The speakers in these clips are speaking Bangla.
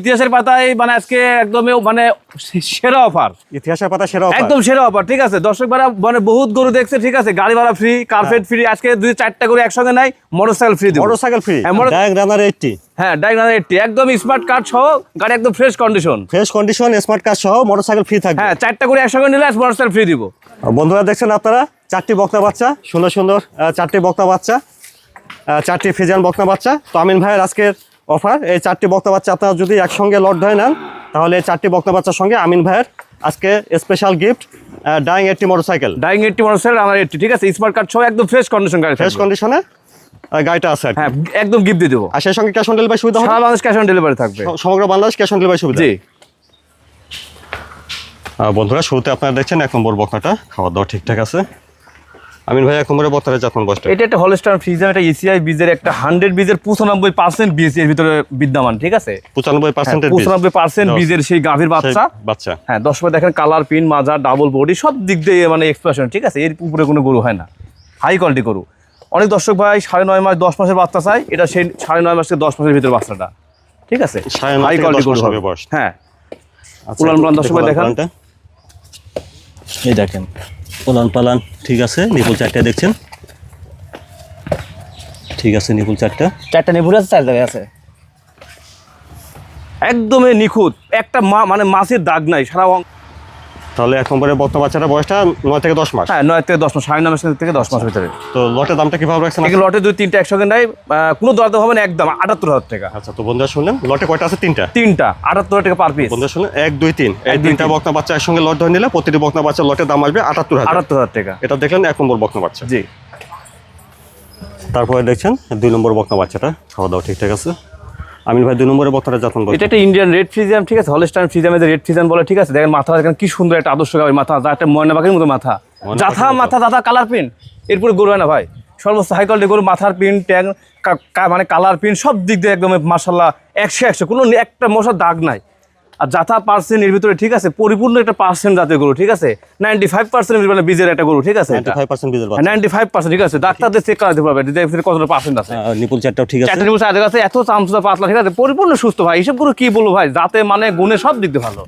ইতিহাসের পাতায় মানে আজকে একদমই মানে সেরা অফার ইতিহাসের পাতা সেরা অফার একদম সেরা অফার ঠিক আছে? দর্শক ভাড়া মানে বহুত গরু দেখছে ঠিক আছে? গাড়ি ভাড়া ফ্রি কার্পেট ফ্রি আজকে দুই চারটা করে একসঙ্গে নাই মোটরসাইকেল ফ্রি দিব। Motorcycle free Dayang Runner eighty হ্যাঁ ডাইনার এইটটি একদম স্মার্ট কার্ড সহ গাড়ি একদম fresh condition fresh condition smart card সহ মোটরসাইকেল ফ্রি থাকবে। হ্যাঁ চারটা করে একসঙ্গে নিলে মোটরসাইকেল ফ্রি দিব। বন্ধুরা দেখছেন আপনারা? চারটি বক্তা বাচ্চা সুন্দর সুন্দর চারটি বক্তা বাচ্চা চারটি ফিজিয়ান বক্তা বাচ্চা। তো আমিন ভাইয়ের আজকের অফার। এই চারটি বক্তা বাচ্চা আপনারা যদি একসঙ্গে লট ধরে নেন তাহলে এই চারটি বক্তা বাচ্চার সঙ্গে আমিন ভাইয়ের আজকে special gift Dayang eighty motorcycle Dayang eighty motorcycle আমার এইটটি ঠিক আছে? স্মার্ট কার্ড সহ একদম ফ্রেশ কন্ডিশন গাড়ি ফ্রেশ। কন্ডিশনে গাড়িটা আছে হ্যাঁ একদম গিফট দিয়ে দেবো। আর সেই সঙ্গে ক্যাশ অন ডেলিভারি সুবিধা সারা বাংলাদেশ ক্যাশ অন ডেলিভারি থাকবে। সমগ্র বাংলাদেশ ক্যাশ অন ডেলিভারি সুবিধা। জি। বন্ধুরা শুরুতে আপনারা দেখছেন এক নম্বর বক্তাটা। খাওয়া দাওয়া ঠিকঠাক আছে। আমিন ভাই এক নম্বরের বক্তাটা যত্ন বসটা এটা একটা হলস্টার ফ্রিজার একটা এসিআই বীজের একটা হান্ড্রেড বীজের পঁচানব্বই পার্সেন্ট বীজ এর ভিতরে বিদ্যমান ঠিক আছে? পঁচানব্বই পার্সেন্টের পঁচানব্বই পার্সেন্ট বীজের সেই গাভীর বাচ্চা। বাচ্চা। হ্যাঁ দশ সময় দেখেন কালার পিন মাজা ডাবল বডি সব দিক দিয়ে মানে এক্সপ্রেশন ঠিক আছে? এর উপরে কোনো গরু হয় না। হাই কোয়ালিটি গরু। অনেক দর্শক ভাই সাড়ে নয় মাস দশ মাসের বাচ্চা চাই এটা সেই সাড়ে নয় মাস থেকে দশ মাসের ভিতরে বাচ্চাটা ঠিক আছে? হাই কোয়ালিটি গরু হবে। হ্যাঁ। আচ্ছা, উলান দর্শক ভাই উলান দেখান। এই দেখেন। উলান পালান ঠিক আছে? নিপুল চারটা দেখছেন? ঠিক আছে নিপুল চারটা। চারটা নিপুল আছে চার জায়গায় আছে। একদমই নিখুঁত। একটা মা মানে মাছের দাগ নাই সারা তাহলে এক নম্বরের বক্তা বাচ্চাটা বয়সটা নয় থেকে দশ মাস। হ্যাঁ নয় থেকে দশ মাস সাড়ে নয় মাস থেকে দশ মাসের ভিতরে। তো লটের দামটা কীভাবে রাখছেন লটে দুই তিনটা একসঙ্গে নেয় কোনো দরদাম হবে না একদম আটাত্তর হাজার টাকা। আচ্ছা তো বন্ধুরা শুনলেন লটে কয়টা আছে? তিনটা। তিনটা আটাত্তর হাজার টাকা পার পিস বন্ধুরা শুনলেন এক দুই তিন। এই তিনটা তিন। বক্তা বাচ্চা একসঙ্গে লট ধরে নিলে প্রতিটি বক্তা বাচ্চা লটের দাম আসবে আটাত্তর হাজার। আটাত্তর হাজার টাকা। এটা দেখলেন এক নম্বর বক্তা বাচ্চা। জি। তারপরে দেখছেন দুই নম্বর বক্তা বাচ্চাটা খাওয়া দাওয়া ঠিকঠাক আছে? আমিন ভাই দুই নম্বরের বক্তাটা যত্ন। এটা একটা ইন্ডিয়ান রেড ফ্রিজিয়াম ঠিক আছে? হলস্টাইন ফ্রিজিয়াম রেড ফ্রিজিয়াম বলে ঠিক আছে? দেখেন মাথা দেখেন কি সুন্দর একটা আদর্শ গাড়ি মাথা যা একটা ময়নাবাগের মতো মাথা। মতো। মাথা দাদা কালার প্রিন্ট এরপরে গরু হয় না ভাই? সর্বোচ্চ হাই কোয়ালিটি গরু মাথার প্রিন্ট ট্যাং মানে কালার প্রিন্ট সব দিক দিয়ে একদম মার্শাল্লাহ একশো একশো কোনো একটা মশার দাগ নাই। আর যাথা পার্সেন্ট এর ভিতরে ঠিক আছে? পরিপূর্ণ একটা পার্সেন্ট জাতীয় গরু ঠিক আছে? নাইনটি ফাইভ পার্সেন্ট মানে বীজের একটা গরু ঠিক আছে? 95% বীজের বাচ্চা। নাইনটি ফাইভ পার্সেন্ট ঠিক আছে? ডাক্তারদের চেক করাতে পারবে কতটা পার্সেন্ট আছে। নিপুল চারটাও ঠিক আছে। নিউজ আগে আছে এত চামচা পাতলা ঠিক আছে? পরিপূর্ণ সুস্থ ভাই এইসবগুলো কি বলব ভাই? যাতে মানে গুণে সব দিক দিয়ে ভালো।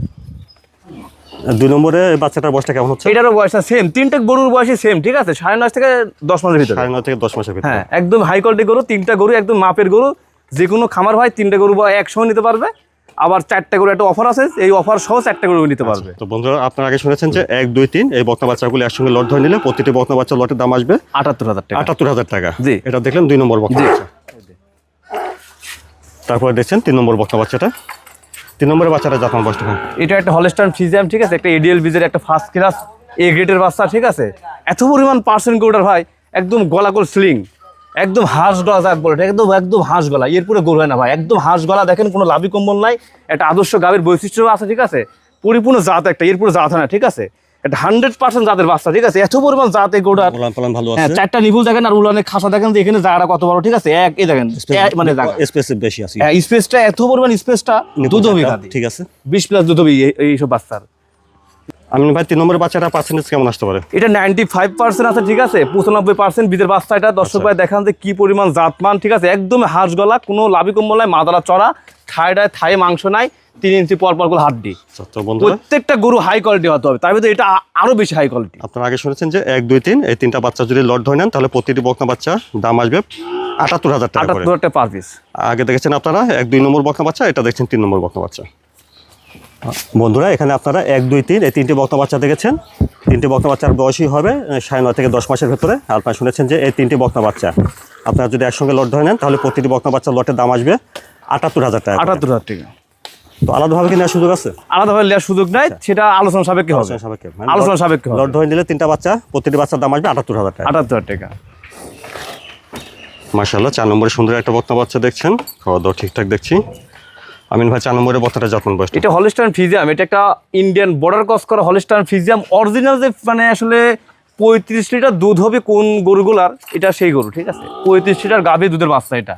দুই নম্বরে বাচ্চাটার বয়সটা কেমন হচ্ছে? এটারও বয়স সেম তিনটে গরুর বয়সই সেম ঠিক আছে? সাড়ে নয় থেকে দশ মাসের ভিতরে। সাড়ে নয় থেকে দশ মাসের ভিতরে। হ্যাঁ একদম হাই কোয়ালিটি গরু তিনটা গরু একদম মাপের গরু। যে কোনো খামার ভাই তিনটা গরু বা একসঙ্গে নিতে পারবে। আবার চারটা করে একটা অফার আছে এই অফার সহ চারটা করে নিতে পারবে। তো বন্ধুরা আপনারা আগে শুনেছেন যে এক দুই তিন এই বক্তা বাচ্চাগুলো একসঙ্গে লট ধরে নিলে প্রতিটি বক্তা বাচ্চা লটের দাম আসবে আটাত্তর হাজার টাকা। আটাত্তর হাজার টাকা। জি। এটা দেখলেন দুই নম্বর বক্তা বাচ্চা। তারপরে দেখছেন তিন নম্বর বক্তা বাচ্চাটা। তিন নম্বরের বাচ্চাটা বয়সটা কেমন? এটা একটা হলস্টাইন ফিজিয়াম ঠিক আছে? একটা এডিএল বীজের একটা ফার্স্ট ক্লাস এ গ্রেডের বাচ্চা ঠিক আছে? এত পরিমাণ পার্সেন্ট গরুটার ভাই একদম গলাগোল স্লিং একদম হাঁস গলা যাক বলে একদম একদম হাঁস গলা এরপরে গরু হয় না ভাই। একদম হাঁস গলা দেখেন কোনো লাভি কম্বল নাই একটা আদর্শ গাবের বৈশিষ্ট্য আছে ঠিক আছে? পরিপূর্ণ জাত একটা এরপরে জাত হয় না ঠিক আছে? এটা হান্ড্রেড পার্সেন্ট জাতের বাচ্চা ঠিক আছে? এত পরিমাণ জাত ভালো হ্যাঁ চারটা দেখেন আর উলানের খাসা দেখেন যে এখানে জায়গাটা কত বড় ঠিক আছে? এক এই দেখেন মানে স্পেস বেশি আছে। হ্যাঁ স্পেসটা এত পরিমাণ স্পেসটা নিপুল দুধ হবে ঠিক আছে। বিশ প্লাস দুধ হবে এইসব বাচ্চার। আমি ভাই তিন নম্বরের বাচ্চাটা পার্সেন্টেজ কেমন আসতে পারে? এটা নাইনটি ফাইভ পার্সেন্ট আছে ঠিক আছে? পঁচানব্বই পার্সেন্ট বিদের বাচ্চা এটা দর্শক ভাই দেখান যে কি পরিমাণ জাতমান ঠিক আছে? একদম হাঁস গলা কোনো লাভি কম্বল নাই মাদালা চড়া থাইডায় থাই মাংস নাই তিন ইঞ্চি পর পর করে হাড্ডি। আচ্ছা, প্রত্যেকটা গরু হাই কোয়ালিটি হতে হবে। তার ভিতরে এটা আরও বেশি হাই কোয়ালিটি আপনারা আগে শুনেছেন যে এক দুই তিন এই তিনটা বাচ্চা যদি লট ধরে নেন তাহলে প্রতিটি বক্তা বাচ্চা দাম আসবে আটাত্তর হাজার টাকা আটাত্তর একটা পার পিস আগে দেখেছেন আপনারা এক দুই নম্বর বক্তা বাচ্চা এটা দেখছেন তিন নম্বর বক্তা বাচ্চা। বন্ধুরা এখানে আপনারা এক দুই তিন এই তিনটি বক্তা বাচ্চা দেখেছেন? তিনটি বক্তা বাচ্চার বয়সই হবে সাড়ে নয় থেকে দশ মাসের ভেতরে। আর আপনারা শুনেছেন যে এই তিনটি বক্তা বাচ্চা। আপনারা যদি একসঙ্গে লট ধরে নেন তাহলে প্রতিটি বক্তা বাচ্চার লটের দাম আসবে আটাত্তর হাজার টাকা। আটাত্তর হাজার টাকা। তো আলাদাভাবে কি নেওয়ার সুযোগ আছে? আলাদাভাবে নেওয়ার সুযোগ নাই সেটা আলোচনা সাপেক্ষে হবে। আলোচনা সাপেক্ষে। মানে আলোচনা লট- লট ধরে নিলে তিনটা বাচ্চা প্রতিটি বাচ্চার দাম আসবে আটাত্তর হাজার টাকা। আটাত্তর হাজার টাকা। মার্শাল্লাহ চার নম্বরে সুন্দর একটা বক্তা বাচ্চা দেখছেন। খাওয়া দাওয়া ঠিকঠাক দেখছি। আমিন ভাই, চার নম্বরের বক্তাটা যত্ন বয়স এটা হলিস্টান ফিজিয়াম, এটা একটা ইন্ডিয়ান বর্ডার ক্রস করা হলিস্টান ফিজিয়াম। অরিজিনাল যে মানে আসলে পঁয়ত্রিশ লিটার দুধ হবে কোন গরুগুলার, এটা সেই গরু, ঠিক আছে? পঁয়ত্রিশ লিটার গাভীর দুধের বাচ্চা এটা।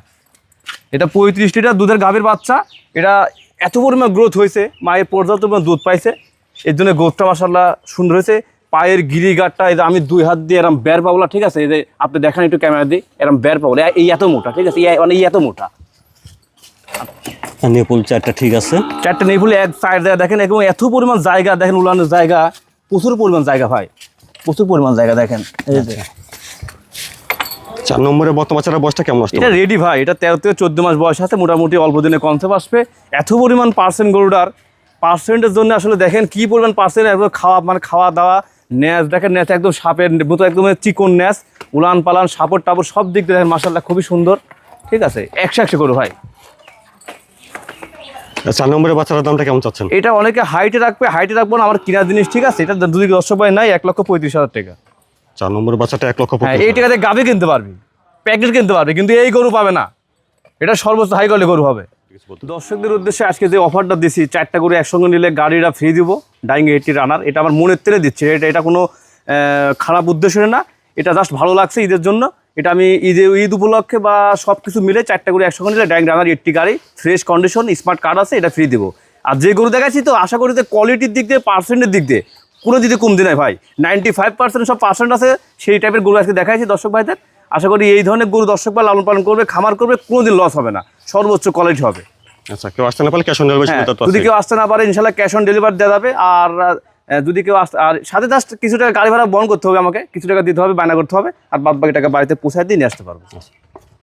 এটা পঁয়ত্রিশ লিটার দুধের গাভীর বাচ্চা। এটা এত পরিমাণ গ্রোথ হয়েছে, মায়ের পর্যাপ্ত পরিমাণ দুধ পাইছে। এর জন্য গোথটা মাসাল্লাহ সুন্দর হয়েছে। পায়ের গিরিগাটটা, এই যে আমি দুই হাত দিয়ে এরম বের পাবলা ঠিক আছে? এই যে আপনি দেখেন একটু ক্যামেরা দিয়ে, এরম বের পাবলা এই এত মোটা, ঠিক আছে? মানে এই এত মোটা। নিপুল চারটা ঠিক আছে। চারটে নেই বলে এক সাইড জায়গা দেখেন এবং এত পরিমাণ জায়গা দেখেন উলানের জায়গা প্রচুর পরিমাণ জায়গা ভাই প্রচুর পরিমাণ জায়গা দেখেন এই যে। চার নম্বরের বর্তমান বাচ্চাটার বয়সটা কেমন আসছে এটা রেডি ভাই এটা তেরো থেকে চোদ্দ মাস বয়স আছে মোটামুটি অল্প দিনে কনসেপ্ট আসবে। এত পরিমাণ পার্সেন্ট গরুটার পার্সেন্টের জন্য আসলে দেখেন কি পরিমাণ পার্সেন্ট একদম খাওয়া মানে খাওয়া দাওয়া ন্যাস দেখেন ন্যাস একদম সাপের মতো একদম চিকন ন্যাস উলান পালান সাপড় টাপড় সব দিক দিয়ে দেখেন মাসাল্লাহ খুবই সুন্দর ঠিক আছে একশো একশো গরু ভাই। চার নম্বরের বাচ্চার দামটা কেমন চাচ্ছেন? এটা অনেকে হাইটে রাখবে হাইটে রাখব না আমার কেনার জিনিস ঠিক আছে এটা দুই দশ পায় নাই এক লক্ষ পঁয়ত্রিশ হাজার টাকা। চার নম্বরের বাচ্চাটা এক লক্ষ হ্যাঁ এই টাকাতে গাভি কিনতে পারবি প্যাকেট কিনতে পারবি কিন্তু এই গরু পাবে না। এটা সর্বোচ্চ হাই কোয়ালিটি গরু হবে। দর্শকদের উদ্দেশ্যে আজকে যে অফারটা দিছি চারটা গরু একসঙ্গে নিলে গাড়িটা ফ্রি দিব ডাইং এইটটি রানার এটা আমার মনের তেলে দিচ্ছে। এটা এটা কোনো খারাপ উদ্দেশ্যে না এটা জাস্ট ভালো লাগছে ঈদের জন্য। এটা আমি ঈদে ঈদ উপলক্ষে বা সব কিছু মিলে চারটা গরু একসঙ্গে নিলে ডাইং রানার এইটটি গাড়ি ফ্রেশ কন্ডিশন স্মার্ট কার্ড আছে এটা ফ্রি দিব। আর যে গরু দেখাচ্ছি তো আশা করি যে কোয়ালিটির দিক দিয়ে পার্সেন্টের দিক দিয়ে কোনো দিকে কমতি নাই ভাই। নাইনটি ফাইভ পার্সেন্ট সব পার্সেন্ট আছে সেই টাইপের গরু আজকে দেখাইছি দর্শক ভাইদের। আশা করি এই ধরনের গরু দর্শক ভাই লালন পালন করবে খামার করবে কোনোদিন লস হবে না। সর্বোচ্চ কোয়ালিটি হবে। আচ্ছা কেউ আসতে না পারলে ক্যাশ অন ডেলিভারি যদি কেউ আসতে না পারে ইনশাল্লাহ ক্যাশ অন ডেলিভারি দেওয়া যাবে। আর যদি কেউ আর সাথে জাস্ট কিছু টাকা গাড়ি ভাড়া বন্ধ করতে হবে আমাকে, কিছু টাকা দিতে হবে, বায়না করতে হবে, আর বাদ বাকি টাকা বাড়িতে পৌঁছায় দিয়ে নিয়ে আসতে পারব।